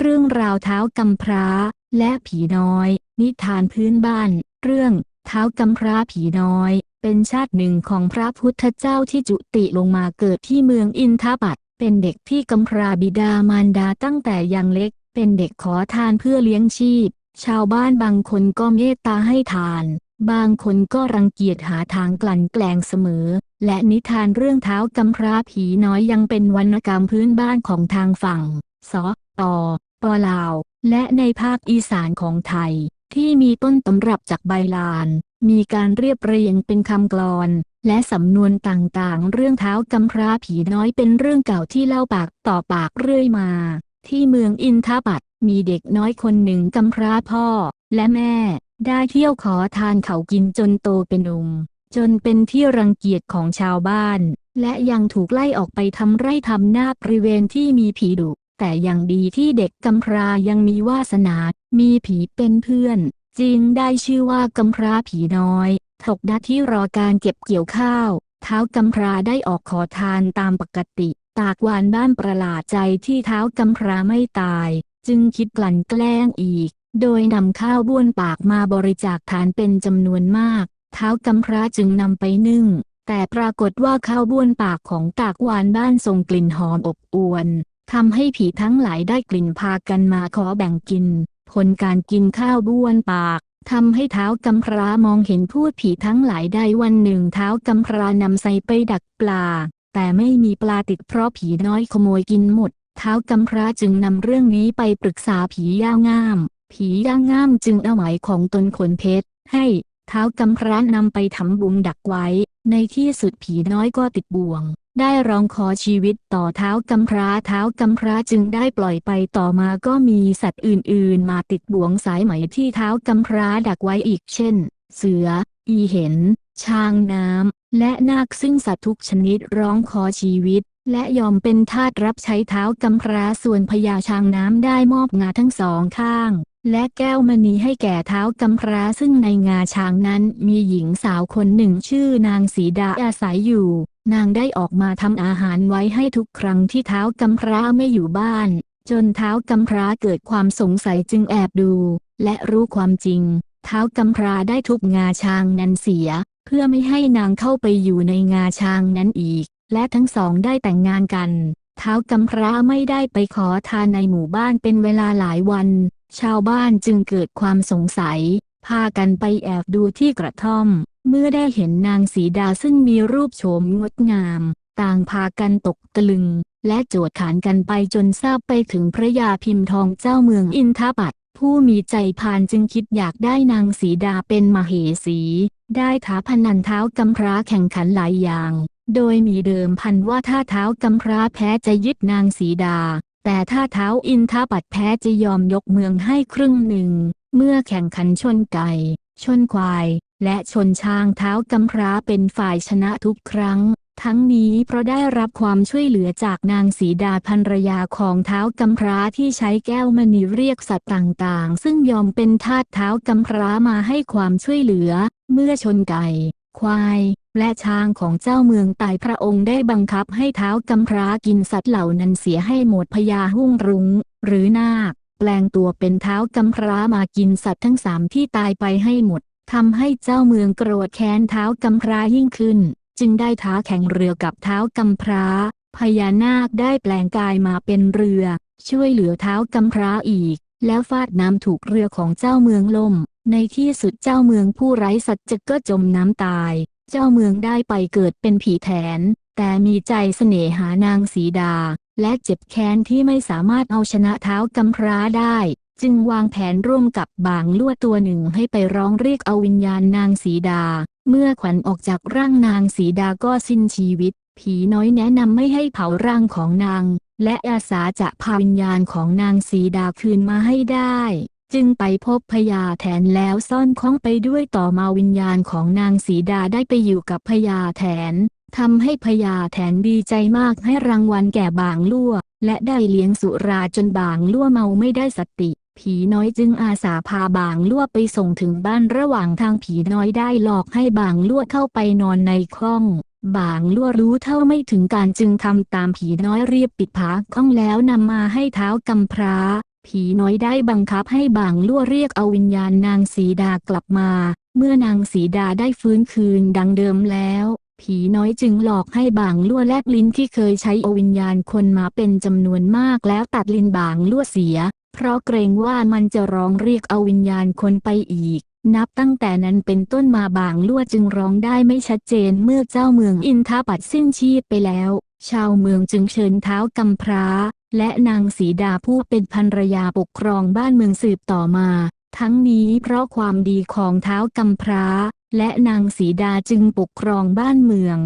เรื่องราวเท้ากำพร้า และผีน้อย นิทานพื้นบ้าน เรื่องเท้ากำพร้าผีน้อย เป็นชาติหนึ่งของพระพุทธเจ้าที่จุติลงมาเกิดที่เมืองอินทปัตเป็นเด็กที่กำพร้าบิดามารดาตั้งแต่ยังเล็ก เป็นเด็กขอทานเพื่อเลี้ยงชีพ ชาวบ้านบางคนก็เมตตาให้ทาน บางคนก็รังเกียจหาทางกลั่นแกล้งเสมอ และนิทานเรื่องเท้ากำพร้าผีน้อยยังเป็นวรรณกรรมพื้นบ้านของทางฝั่งส ตปลาว และในภาคอีสานของไทย ที่มีต้นตำรับจากใบลาน มีการเรียบเรียงเป็นคำกลอน และสำนวนต่างๆ เรื่องเท้ากำพร้าผีน้อยเป็นเรื่องเก่าที่เล่าปากต่อปากเรื่อยมา ที่เมืองอินทปัตมีเด็กน้อยคนหนึ่งกำพร้าพ่อ และแม่ ได้เที่ยวขอทานเขากินจนโตเป็นหนุ่มจนเป็นที่รังเกียจของชาวบ้าน และยังถูกไล่ออกไปทำไร่ทำนาบริเวณที่มีผีดุ แต่ยังดีที่เด็กกำพร้ายังมีวาสนา มีผีเป็นเพื่อน จึงได้ชื่อว่ากำพร้าผีน้อยถกดัที่รอการเก็บเกี่ยวข้าว เท้ากำพร้าได้ออกขอทานตามปกติ ตากวานบ้านประหลาดใจที่เท้ากำพร้าไม่ตาย จึงคิดกลั่นแกล้งอีก โดยนำข้าวบ้วนปากมาบริจาคทานเป็นจำนวนมาก เท้ากำพร้าจึงนำไปนึ่งแต่ปรากฏว่าข้าวบ้วนปากของตากวานบ้านส่งกลิ่นหอมอบอวน ทำให้ผีทั้งหลายได้กลิ่นพากันมาขอแบ่งกิน ผลการกินข้าวบ้วนปากทำให้เท้ากำพร้ามองเห็นพูดผีทั้งหลายได้วันหนึ่งเท้ากำพร้านำใส่ไปดักปลา แต่ไม่มีปลาติดเพราะผีน้อยขโมยกินหมด เท้ากำพร้าจึงนำเรื่องนี้ไปปรึกษาผีย่างงาม ผีย่างงามจึงเอาไหมของตนขนเพชร ให้เท้ากำพร้านำไปทำบุญดักไว้ ในที่สุดผีน้อยก็ติดบ่วง ได้ร้องขอชีวิตต่อเท้ากำพร้าเท้ากำพร้าจึงได้ปล่อยไปต่อมาก็มีสัตว์อื่นๆ มาติดบ่วงสายไหมที่เท้ากำพร้าดักไว้อีกเช่น เสือ อีเห็น ช้างน้ำ และนาคซึ่งสัตว์ทุกชนิดร้องขอชีวิต และยอมเป็นทาสรับใช้เท้ากำพร้าส่วนพญาช้างน้ำได้มอบงาทั้งสองข้าง และแก้วมณีให้แก่เท้ากำพร้าซึ่งในงาช้างนั้นมีหญิงสาวคนหนึ่งชื่อนางสีดาอาศัยอยู่ นางได้ออกมาทำอาหารไว้ให้ทุกครั้งที่เท้ากำพร้าไม่อยู่บ้าน จนเท้ากำพร้าเกิดความสงสัยจึงแอบดู และรู้ความจริง เท้ากำพร้าได้ทุบงาช้างนั้นเสีย เพื่อไม่ให้นางเข้าไปอยู่ในงาช้างนั้นอีก และทั้งสองได้แต่งงานกัน เท้ากำพร้าไม่ได้ไปขอทานในหมู่บ้านเป็นเวลาหลายวัน ชาวบ้านจึงเกิดความสงสัย พากันไปแอบดูที่กระท่อม เมื่อได้เห็นนางสีดาซึ่งมีรูปโฉมงดงาม ต่างพากันตกตะลึง และโจดขานกันไปจนทราบไปถึงพระยาพิมพ์ทองเจ้าเมืองอินทปัตผู้มีใจพานจึงคิดอยากได้นางสีดาเป็นมเหสี ได้ท้าพนันเท้ากำพร้าแข่งขันหลายอย่าง โดยมีเดิมพันว่าถ้าเท้ากำพร้าแพ้จะยึดนางสีดา แต่ถ้าเท้าอินทปัตแพ้จะยอมยกเมืองให้ครึ่งหนึ่ง เมื่อแข่งขันชนไก่ ชนควาย และชนช้างเท้ากำพร้าเป็นฝ่ายชนะทุกครั้ง ทั้งนี้เพราะได้รับความช่วยเหลือจากนางสีดาภรรยาของเท้ากำพร้าที่ใช้แก้วมณีเรียกสัตว์ต่างๆ ซึ่งยอมเป็นทาสเท้ากำพร้ามาให้ความช่วยเหลือ เมื่อชนไก่ ควาย และช้างของเจ้าเมืองตายพระองค์ได้บังคับให้เท้ากำพร้ากินสัตว์เหล่านั้นเสียให้หมดพญาหุ่งรุง้ง หรือนาค แปลงตัวเป็นเท้ากำพร้ามากินสัตว์ทั้งสามที่ตายไปให้หมดทำให้เจ้าเมืองโกรธแค้นเท้ากำพร้ายิ่งขึ้น จึงได้ท้าแข่งเรือกับเท้ากำพร้า พญานาคได้แปลงกายมาเป็นเรือ ช่วยเหลือเท้ากำพร้าอีก แล้วฟาดน้ำถูกเรือของเจ้าเมืองล่ม ในที่สุดเจ้าเมืองผู้ไร้สัจจะก็จมน้ำตาย เจ้าเมืองได้ไปเกิดเป็นผีแทน แต่มีใจเสน่หานางสีดา และเจ็บแค้นที่ไม่สามารถเอาชนะเท้ากำพร้าได้ จึงวางแผนร่วมกับบางลวดตัวหนึ่งให้ไปร้องเรียกเอาวิญญาณนางสีดา เมื่อขวัญออกจากร่างนางสีดาก็สิ้นชีวิต ผีน้อยแนะนำไม่ให้เผาร่างของนาง และอาสาจะพาวิญญาณของนางสีดาคืนมาให้ได้ จึงไปพบพญาแถนแล้วซ่อนข้องไปด้วยต่อมาวิญญาณของนางสีดาได้ไปอยู่กับพญาแถนทำให้พญาแถนดีใจมากให้รางวัลแก่บางลั่ว และได้เลี้ยงสุราจนบางลั่วเมาไม่ได้สติ ผีน้อยจึงอาสาพาบางลั่วไปส่งถึงบ้านระหว่างทางผีน้อยได้หลอกให้บางลั่วเข้าไปนอนในห้อง บางลั่วรู้เท่าไม่ถึงการจึงทำตามผีน้อยเรียบปิดผาข้องแล้วนำมาให้เท้ากำพร้า ผีน้อยได้บังคับให้บางลั่วเรียกเอาวิญญาณนางสีดากลับมา เมื่อนางสีดาได้ฟื้นคืนดังเดิมแล้ว ผีน้อยจึงหลอกให้บางลั่วแลบลิ้นที่เคยใช้อวิญญาณคนมาเป็นจำนวนมากแล้วตัดลิ้นบางลั่วเสีย เพราะเกรงว่ามันจะร้องเรียกเอาวิญญาณคนไปอีกนับตั้งแต่นั้นเป็นต้นมาบางลั่วจึงร้องได้ไม่ชัดเจนเมื่อเจ้าเมืองอินทาปัดสิ้นชีพไปแล้ว ชาวเมืองจึงเชิญเท้ากำพร้า และนางสีดาผู้เป็นภรรยาปกครองบ้านเมืองสืบต่อมา ทั้งนี้เพราะความดีของเท้ากำพร้า และนางสีดาจึงปกครองบ้านเมือง